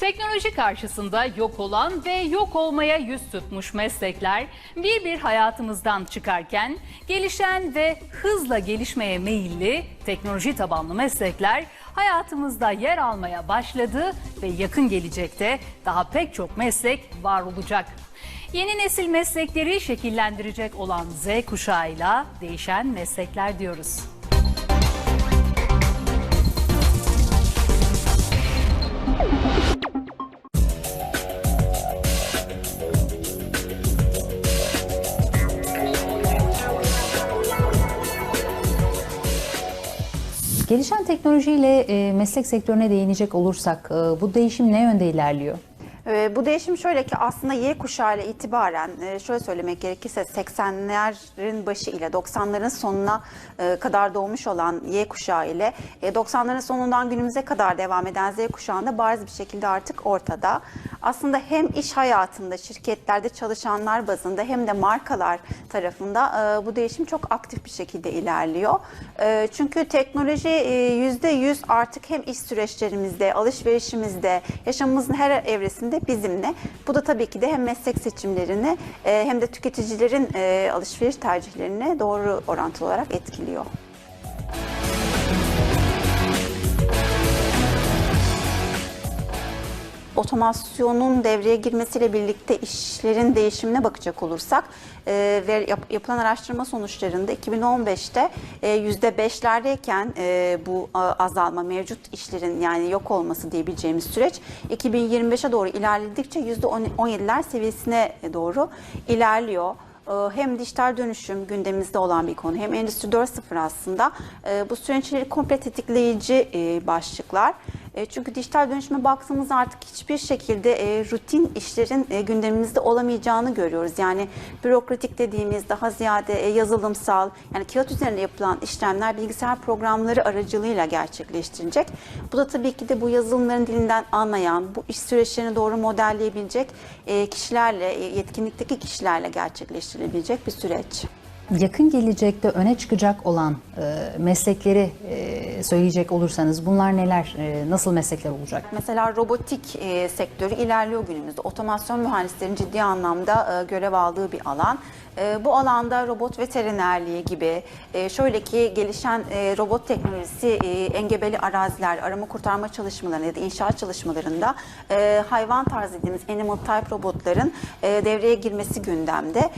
Teknoloji karşısında yok olan ve yok olmaya yüz tutmuş meslekler bir bir hayatımızdan çıkarken gelişen ve hızla gelişmeye meyilli teknoloji tabanlı meslekler hayatımızda yer almaya başladı ve yakın gelecekte daha pek çok meslek var olacak. Yeni nesil meslekleri şekillendirecek olan Z kuşağıyla değişen meslekler diyoruz. Gelişen teknolojiyle e, meslek sektörüne değinecek olursak e, bu değişim ne yönde ilerliyor? Ee, Bu değişim şöyle ki aslında Y kuşağı ile itibaren e, şöyle söylemek gerekirse 80'lerin başı ile 90'ların sonuna e, kadar doğmuş olan Y kuşağı ile e, 90'ların sonundan günümüze kadar devam eden Z kuşağında bariz bir şekilde artık ortada. Aslında hem iş hayatında şirketlerde çalışanlar bazında hem de markalar tarafında e, bu değişim çok aktif bir şekilde ilerliyor. E, Çünkü teknoloji e, %100 artık hem iş süreçlerimizde, alışverişimizde, yaşamımızın her evresinde bizimle. Bu da tabii ki de hem meslek seçimlerini e, hem de tüketicilerin e, alışveriş tercihlerini doğru orantılı olarak etkiliyor. Otomasyonun devreye girmesiyle birlikte işlerin değişimine bakacak olursak e, ve yap- yapılan araştırma sonuçlarında 2015'te e, %5'lerdeyken e, bu a, azalma mevcut işlerin yani yok olması diyebileceğimiz süreç 2025'e doğru ilerledikçe %17'ler seviyesine doğru ilerliyor. E, hem dijital dönüşüm gündemimizde olan bir konu hem Endüstri 4.0 aslında e, bu süreçleri komple tetikleyici e, başlıklar. E, Çünkü dijital dönüşüme baktığımızda artık hiçbir şekilde e, rutin işlerin e, gündemimizde olamayacağını görüyoruz. Yani bürokratik dediğimiz daha ziyade yazılımsal yani kağıt üzerinde yapılan işlemler bilgisayar programları aracılığıyla gerçekleştirilecek. Bu da tabii ki de bu yazılımların dilinden anlayan, bu iş süreçlerini doğru modelleyebilecek kişilerle, yetkinlikteki kişilerle gerçekleştirilebilecek bir süreç. Yakın gelecekte öne çıkacak olan e, meslekleri e, söyleyecek olursanız bunlar neler, e, nasıl meslekler olacak? Mesela robotik e, sektörü ilerliyor günümüzde. Otomasyon mühendislerinin ciddi anlamda görev aldığı bir alan. Bu alanda robot veterinerliği gibi e, şöyle ki gelişen robot teknolojisi e, engebeli araziler, arama kurtarma çalışmalarında ya da inşaat çalışmalarında hayvan tarzı dediğimiz animal type robotların devreye girmesi gündemde.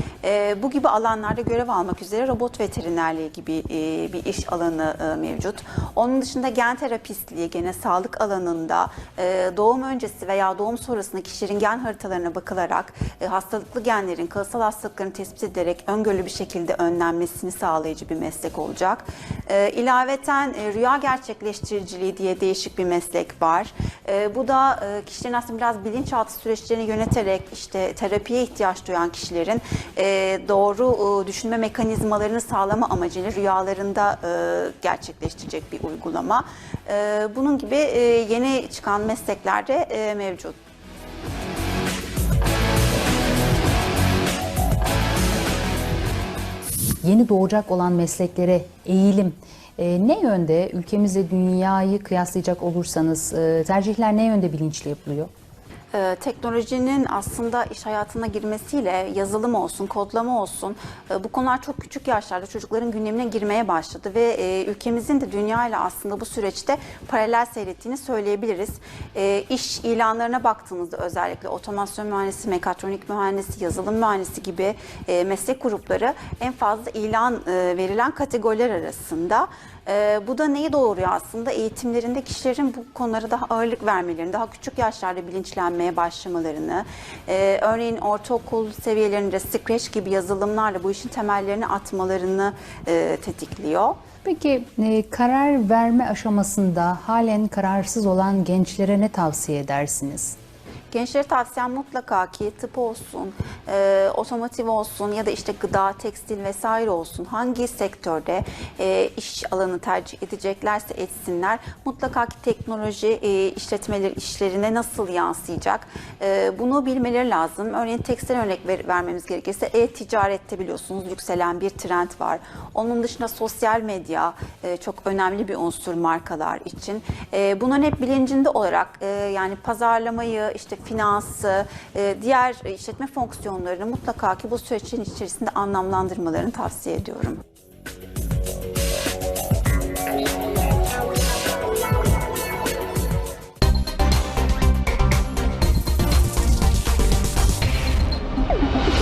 Bu gibi alanlarda görev almak üzere robot veterinerliği gibi e, bir iş alanı e, mevcut. Onun dışında gen terapistliği gene sağlık alanında e, doğum öncesi veya doğum sonrasında kişilerin gen haritalarına bakılarak hastalıklı genlerin, kalıtsal hastalıkların tespit ederek öngörülü bir şekilde önlenmesini sağlayıcı bir meslek olacak. E, ilaveten rüya gerçekleştiriciliği diye değişik bir meslek var. Bu da e, kişilerin aslında biraz bilinçaltı süreçlerini yöneterek işte terapiye ihtiyaç duyan kişilerin doğru e, düşünme mekanizmalarını sağlama amacıyla rüyalarında e, gerçekleştirecek bir uygulama. E, bunun gibi e, yeni çıkan meslekler de e, mevcut. Yeni doğacak olan mesleklere eğilim e, ne yönde? Ülkemizle dünyayı kıyaslayacak olursanız e, tercihler ne yönde bilinçli yapılıyor? Ee, teknolojinin aslında iş hayatına girmesiyle yazılım olsun, kodlama olsun e, bu konular çok küçük yaşlarda çocukların gündemine girmeye başladı ve e, ülkemizin de dünya ile aslında bu süreçte paralel seyrettiğini söyleyebiliriz. E, iş ilanlarına baktığımızda özellikle otomasyon mühendisi, mekatronik mühendisi, yazılım mühendisi gibi e, meslek grupları en fazla ilan e, verilen kategoriler arasında. Ee, bu da neyi doğuruyor aslında? Eğitimlerinde kişilerin bu konulara daha ağırlık vermelerini, daha küçük yaşlarda bilinçlenmeye başlamalarını, e, örneğin ortaokul seviyelerinde Scratch gibi yazılımlarla bu işin temellerini atmalarını e, tetikliyor. Peki e, karar verme aşamasında halen kararsız olan gençlere ne tavsiye edersiniz? Gençlere tavsiyem mutlaka ki tıp olsun, e, otomotiv olsun ya da işte gıda, tekstil vesaire olsun hangi sektörde e, iş alanı tercih edeceklerse etsinler mutlaka ki teknoloji e, işletmeleri işlerine nasıl yansıyacak e, bunu bilmeleri lazım. Örneğin tekstil örnek ver- vermemiz gerekirse e-ticarette biliyorsunuz yükselen bir trend var. Onun dışında sosyal medya e, çok önemli bir unsur markalar için. E, bunların hep bilincinde olarak e, yani pazarlamayı, işte finansı, e, diğer işletme fonksiyonlarını mutlaka ki bu süreçin içerisinde anlamlandırmalarını tavsiye ediyorum.